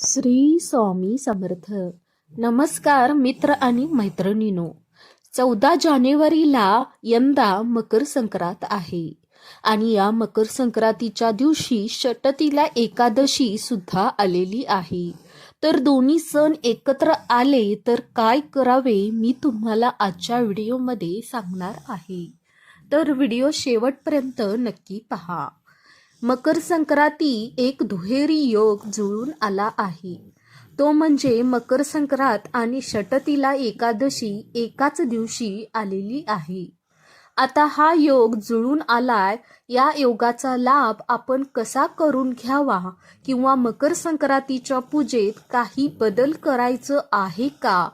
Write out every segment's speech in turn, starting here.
श्री स्वामी समर्थ. नमस्कार मित्र आणि मैत्रिणीनो. चौदा जानेवारीला यंदा मकर संक्रांत आहे. आणि या मकर संक्रांतीच्या दिवशी षटतीला एकादशी सुद्धा आलेली आहे. तर दोन्ही सण एकत्र आले तर काय करावे मी तुम्हाला आजच्या व्हिडिओमध्ये सांगणार आहे. तर व्हिडिओ शेवटपर्यंत नक्की पहा. मकर संक्रांती एक दुहेरी योग जुळून आला आहे. तो म्हणजे मकर संक्रांत आणि षटतीला एकादशी एकाच दिवशी आलेली आहे. आता हा योग जुळून आलाय या योगाचा लाभ आपण कसा करून घ्यावा किंवा मकर संक्रांतीच्या पूजेत काही बदल करायचं आहे का?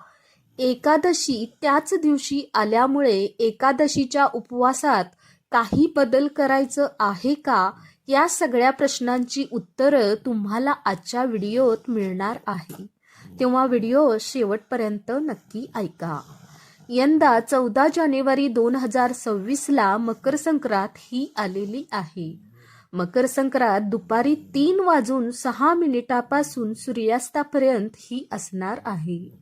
एकादशी त्याच दिवशी आल्यामुळे एकादशीच्या उपवासात काही बदल करायचं आहे का? या सगळ्या प्रश्नांची उत्तरं तुम्हाला आजच्या व्हिडिओत मिळणार आहे. तेव्हा व्हिडिओ शेवटपर्यंत नक्की ऐका. यंदा चौदा जानेवारी दोन हजार सव्वीसला मकर संक्रांत ही आलेली आहे. मकर संक्रांत दुपारी तीन वाजून सहा मिनिटापासून सूर्यास्तापर्यंत ही असणार आहे.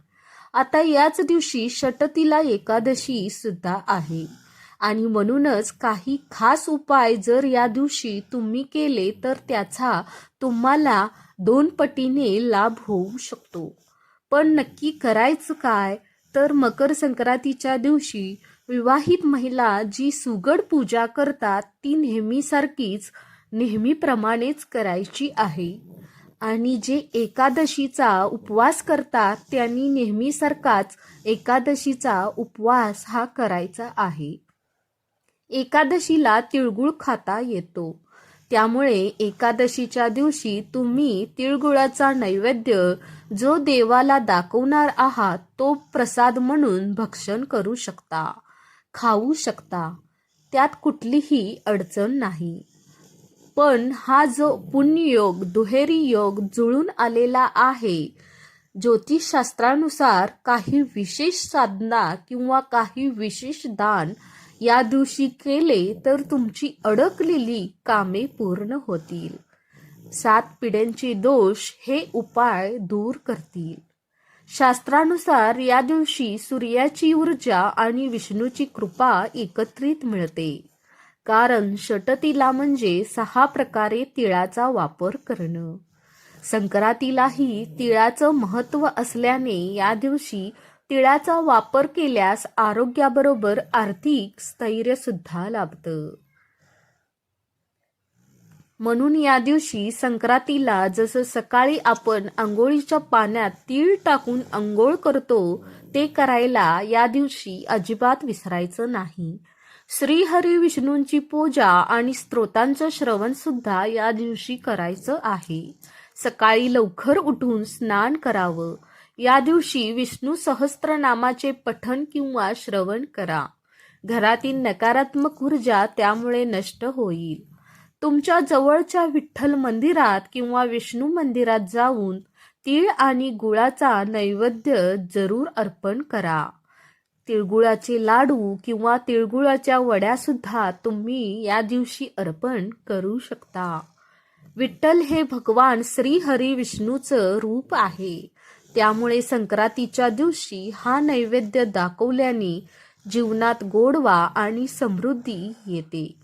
आता याच दिवशी षटतीला एकादशी सुद्धा आहे. आणि म्हणूनच काही खास उपाय जर या दिवशी तुम्ही केले तर त्याचा तुम्हाला दोन पटीने लाभ होऊ शकतो. पण नक्की करायचं काय? तर मकर संक्रांतीच्या दिवशी विवाहित महिला जी सुगड पूजा करतात ती नेहमीसारखीच नेहमीप्रमाणेच करायची आहे. आणि जे एकादशीचा उपवास करतात त्यांनी नेहमीसारखाच एकादशीचा उपवास हा करायचा आहे. एकादशीला तिळगुळ खाता येतो. त्यामुळे एकादशीच्या दिवशी तुम्ही तिळगुळाचा नैवेद्य जो देवाला दाखवणार आहात तो प्रसाद म्हणून भक्षण करू शकता खाऊ शकता. त्यात कुठलीही अडचण नाही. पण हा जो पुण्ययोग दुहेरी योग जुळून आलेला आहे ज्योतिषशास्त्रानुसार काही विशेष साधना किंवा काही विशेष दान या दिवशी केले तर तुमची अडकलेली कामे पूर्ण होतील. सात पिढ्यांचे दोष हे उपाय दूर करतील. शास्त्रानुसार या दिवशी सूर्याची ऊर्जा आणि विष्णूची कृपा एकत्रित मिळते. कारण षटतीला म्हणजे सहा प्रकारे तिळाचा वापर करणं. संक्रांतीलाही तिळाचं महत्त्व असल्याने या दिवशी तिळाचा वापर केल्यास आरोग्याबरोबर आर्थिक स्थैर्य सुद्धा लाभतं. म्हणून या दिवशी संक्रांतीला जसं सकाळी आपण आंघोळीच्या पाण्यात तीळ टाकून आंघोळ करतो ते करायला या दिवशी अजिबात विसरायचं नाही. श्रीहरी विष्णूंची पूजा आणि स्त्रोतांचं श्रवण सुद्धा या दिवशी करायचं आहे. सकाळी लवकर उठून स्नान करावं. या दिवशी विष्णू सहस्त्रनामाचे पठण किंवा श्रवण करा. घरातील नकारात्मक ऊर्जा त्यामुळे नष्ट होईल. तुमच्या जवळच्या विठ्ठल मंदिरात किंवा विष्णू मंदिरात जाऊन तीळ आणि गुळाचा नैवेद्य जरूर अर्पण करा. तिळगुळाचे लाडू किंवा तिळगुळाच्या वड्या सुद्धा तुम्ही या दिवशी अर्पण करू शकता. विठ्ठल हे भगवान श्री हरी विष्णूचं रूप आहे. त्यामुळे संक्रांतीच्या दिवशी हा नैवेद्य दाखवल्याने जीवनात गोडवा आणि समृद्धी येते.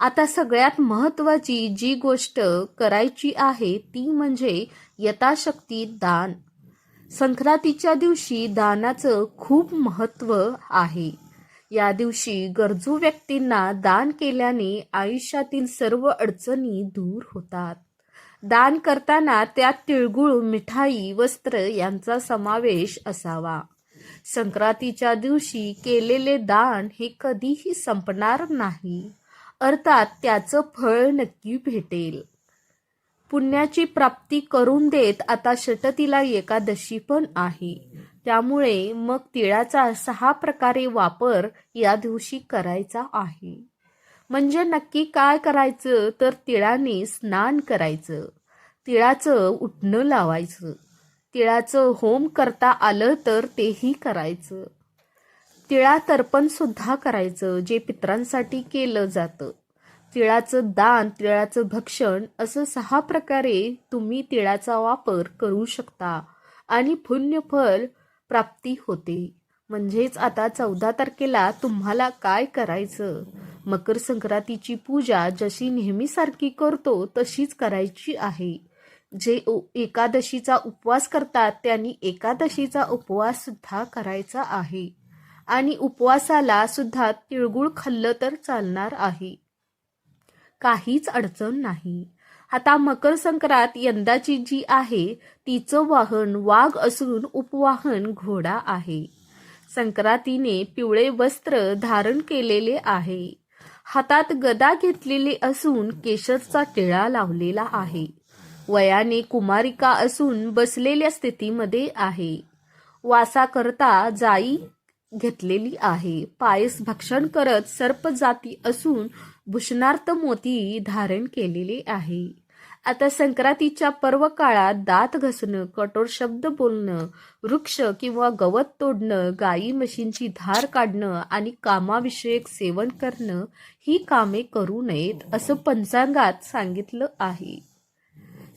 आता सगळ्यात महत्वाची जी गोष्ट करायची आहे ती म्हणजे यथाशक्ती दान. संक्रांतीच्या दिवशी दानाचं खूप महत्त्व आहे. या दिवशी गरजू व्यक्तींना दान केल्याने आयुष्यातील सर्व अडचणी दूर होतात. दान करताना त्यात तिळगुळ मिठाई वस्त्र यांचा समावेश असावा. संक्रांतीच्या दिवशी केलेले दान हे कधीही संपणार नाही. अर्थात त्याचं फळ नक्की भेटेल. पुण्याची प्राप्ती करून देत आता षटतीला एकादशी पण आहे. त्यामुळे मग तिळाचा सहा प्रकारे वापर या दिवशी करायचा आहे. म्हणजे नक्की काय करायचं? तर तिळाने स्नान करायचं. तिळाचं उठणं लावायचं. तिळाचं होम करता आलं तर तेही करायचं. तिळा तर्पण सुद्धा करायचं जे पित्रांसाठी केलं जातं. तिळाचं दान तिळाचं भक्षण असं सहा प्रकारे तुम्ही तिळाचा वापर करू शकता आणि पुण्यफल प्राप्ती होते. म्हणजेच आता चौदा तारखेला तुम्हाला काय करायचं? मकर संक्रांतीची पूजा जशी नेहमीसारखी करतो तशीच करायची आहे. जे उ- एकादशीचा उपवास करतात त्यांनी एकादशीचा उपवास सुद्धा करायचा आहे. आणि उपवासाला सुद्धा तिळगुळ खाल्लं तर चालणार आहे. काहीच अडचण नाही. आता मकर संक्रांत यंदाची जी आहे तिचं वाहन वाघ असून उपवाहन घोडा आहे. संक्रांतीने पिवळे वस्त्र धारण केलेले आहे. हातात गदा घेतलेली असून केशरचा टिळा लावलेला आहे. वयाने कुमारिका असून बसलेल्या स्थितीमध्ये आहे. वासा करता जाई घेतलेली आहे. पायस भक्षण करत सर्प जाती असून भूषणार्थ मोती धारण केलेले आहे. आता संक्रांतीच्या पर्व काळात दात घसणं कठोर शब्द बोलणं वृक्ष किंवा गवत तोडणं गाई म्हशींची धार काढणं आणि कामाविषयक सेवन करणं ही कामे करू नयेत असं पंचांगात सांगितलं आहे.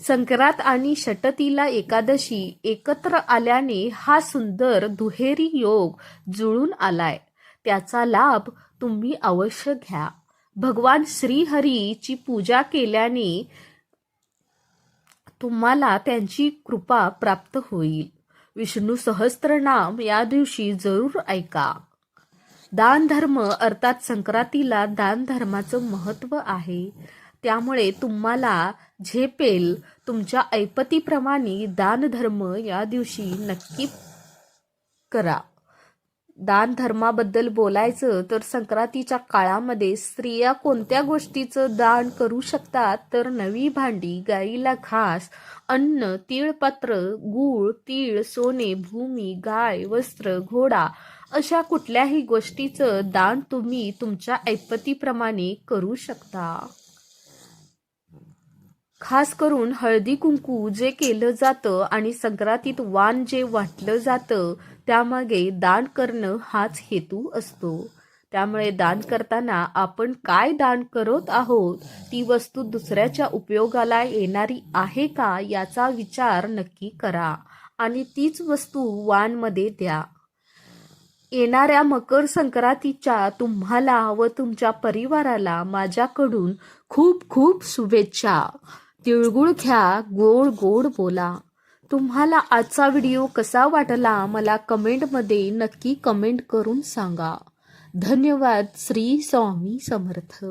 संक्रांत आणि षटतीला एकादशी एकत्र आल्याने हा सुंदर दुहेरी योग जुळून आलाय. त्याचा लाभ तुम्ही अवश्य घ्या. भगवान श्रीहरीची पूजा केल्याने तुम्हाला त्यांची कृपा प्राप्त होईल. विष्णू सहस्त्रनाम या दिवशी जरूर ऐका. दान धर्म अर्थात संक्रांतीला दान धर्माचं महत्त्व आहे. त्यामुळे तुम्हाला झेपेल तुमच्या ऐपतीप्रमाणे दान धर्म या दिवशी नक्की करा. दानधर्माबद्दल बोलायचं तर संक्रांतीच्या काळामध्ये स्त्रिया कोणत्या गोष्टीचं दान करू शकतात? तर नवी भांडी गाईला घास अन्न तीळपत्र गूळ तीळ सोने भूमी गाय वस्त्र घोडा अशा कुठल्याही गोष्टीचं दान तुम्ही तुमच्या ऐपतीप्रमाणे करू शकता. खास करून हळदी कुंकू जे केलं जातं आणि संक्रांतीत वाण जे वाटलं जातं त्यामागे दान करणं हाच हेतू असतो. त्यामुळे दान करताना आपण काय दान करत आहोत ती वस्तू दुसऱ्याच्या उपयोगाला येणारी आहे का याचा विचार नक्की करा आणि तीच वस्तू वानमध्ये द्या. येणाऱ्या मकर संक्रांतीच्या तुम्हाला व तुमच्या परिवाराला माझ्याकडून खूप खूप शुभेच्छा. तिळगुळ घ्या गोड गोड बोला. तुम्हाला आजचा व्हिडिओ कसा वाटला मला कमेंटमध्ये नक्की कमेंट करून सांगा. धन्यवाद श्री स्वामी समर्थ.